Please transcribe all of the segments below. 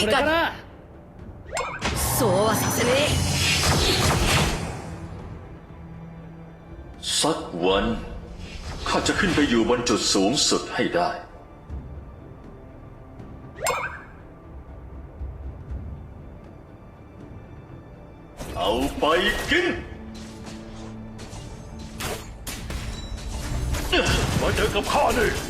ให้กัน そうはさせねえ สักวันข้าจะขึ้นไปอยู่บนจุดสูงสุดให้ได้ เอาไปกิน มาเจอกับข้านี่ จ้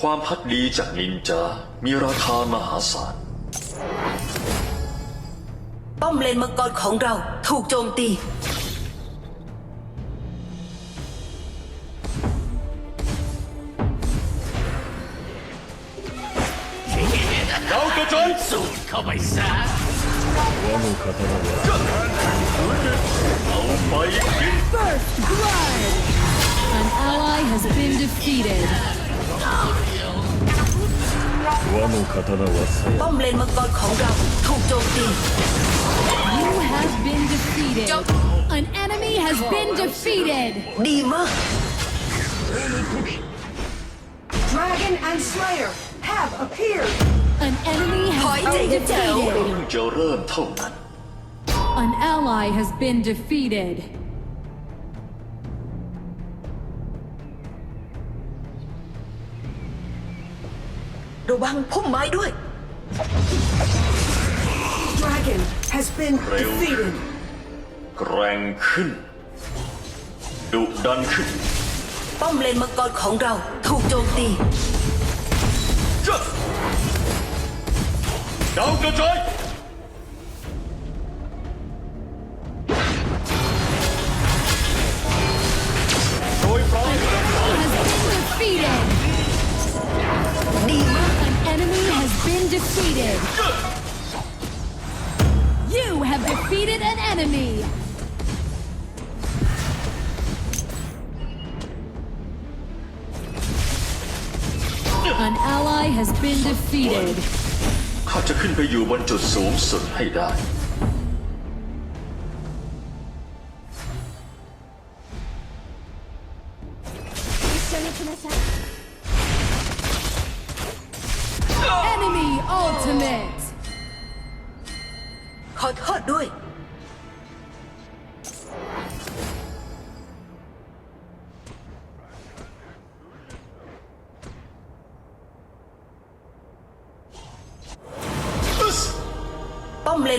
ความพักดีจากนินจา มีราคามหาศาล ป้อมเลนมังกรของเราถูกโจมตี เรากระจายสูดเข้าไปซะเอาไปกิน First blood! An ally has been defeated. ป้อมเลนมังกรของเราถูกโจมตี You have been defeated. An enemy has been defeated. ดีมาก Dragon and Slayer have appeared. An enemy has Hỏi been chị chào. defeated. เพิ่งจะเริ่มเท่านั้น An ally has been defeated. ระวังพุ่มไม้ด้วย Dragon has been Rêu. defeated. แกร่งขึ้น ดุดันขึ้น ป้อมเลนมังกรของเราถูกโจมตีจ้ะดาวกระจาย defeated. You have defeated an enemy. An ally has been defeated. ข้าจะขึ้นไปอยู่บนจุดสูงสุดให้ได้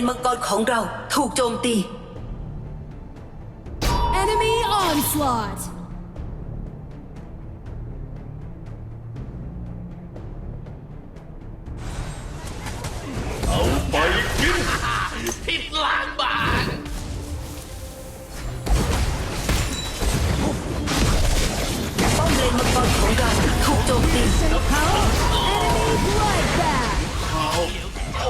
นมังกรของเราถูกโจมตี Enemy onslaught. เอาไปกินผิดล้างบางป้อมเลนมังกรของเราถูกโจมตี Enemy bloodbath.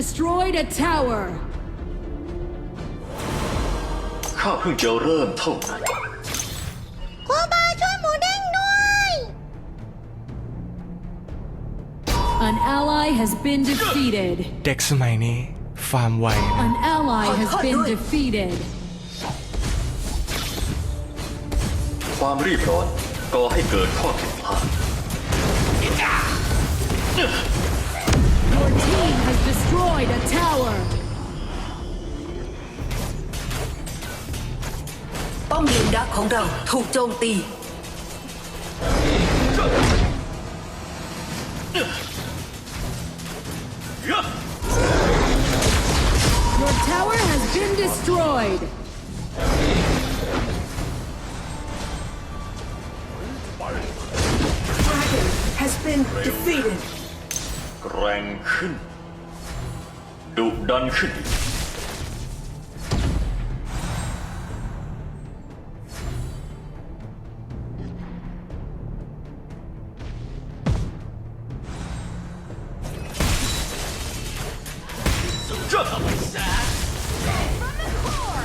destroyed a tower. ข้าเพิ่งจะเริ่มเท่านั้นครูบาช่วยหมูเด้งด้วย An ally has been defeated. เด็กสมัยนี้ฟาร์มไวนะ An ally has been defeated. ความรีบร้อนก่อให้เกิดข้อผิดพลาด Your team has destroyed a tower. ป้อมเลนดักของเราถูกโจมตี Your tower has been destroyed. Dragon has been defeated. แรงขึ้น ดุดันขึ้นอีก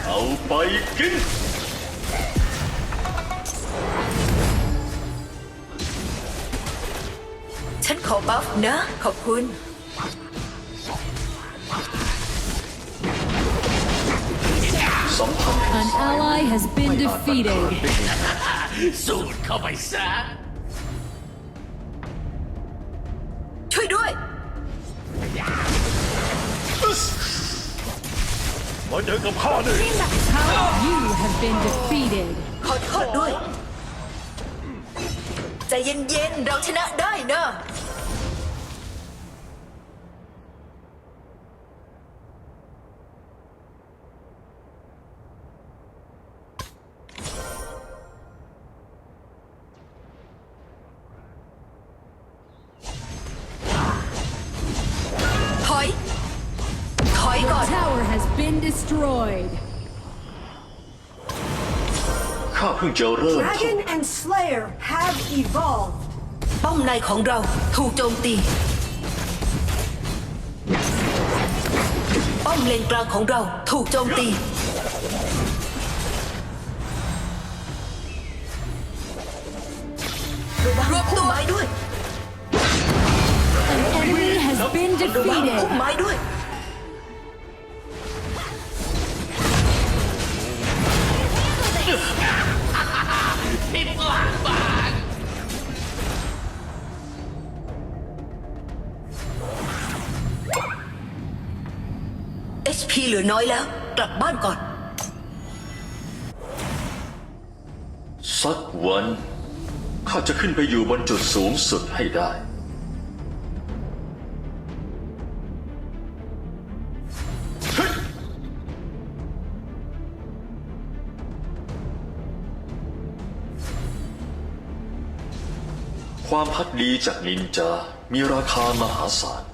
เอาไปกินฉันขอบัฟนะ ขอบคุณ สัมผัส An ally has been ไม่อาจบังเอิญ defeated. ได้ง่ายสูดเข้าไปซะ ช่วยด้วย มาเจอกับข้าเลย You have been defeated. ขอโทษด้วย ใจเย็นๆ เราชนะได้นะ been destroyed. Dragon and Slayer have evolved. Bông này khổng râu, thu trôn ti. Bông lên trăng khổng râu, thu trôn ti. Rộp tôi mãi đuôi. An enemy has been defeated. Đồ bắn cũng mãi đuôi. HP เหลือน้อยแล้ว กลับบ้านก่อน สักวันข้าจะขึ้นไปอยู่บนจุดสูงสุดให้ได้ ความพักดีจากนินจา มีราคามหาศาล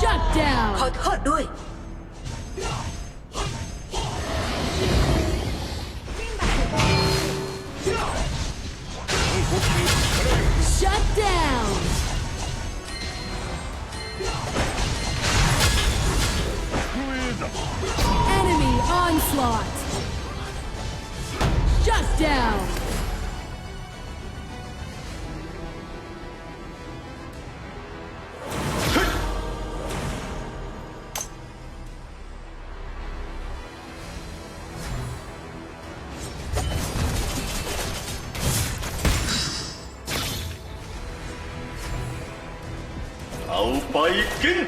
Shut down! Shut down! Shut down! ไปกิน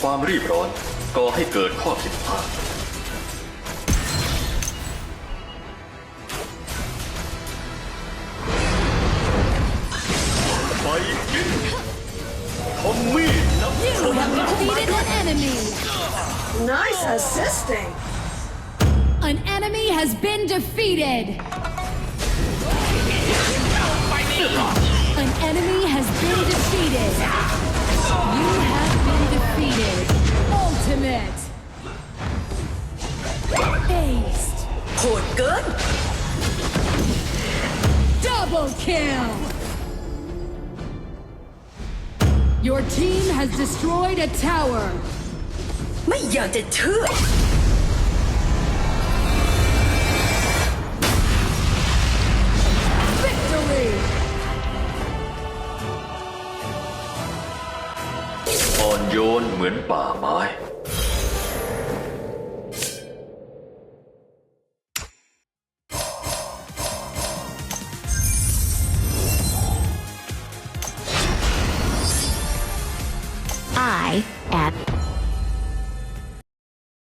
ความรีบร้อนก่อให้เกิดข้อผิดพลาดไปกินทอมมี่น้ำ You have defeated an enemy. Nice assisting. An enemy has been defeated. An enemy has been defeated. You have been defeated. Ultimate. Aced. โหดเกิน Double kill. Your team has destroyed a tower. ไม่อยากจะเชื่อ อ่อนโยนเหมือนป่าไม้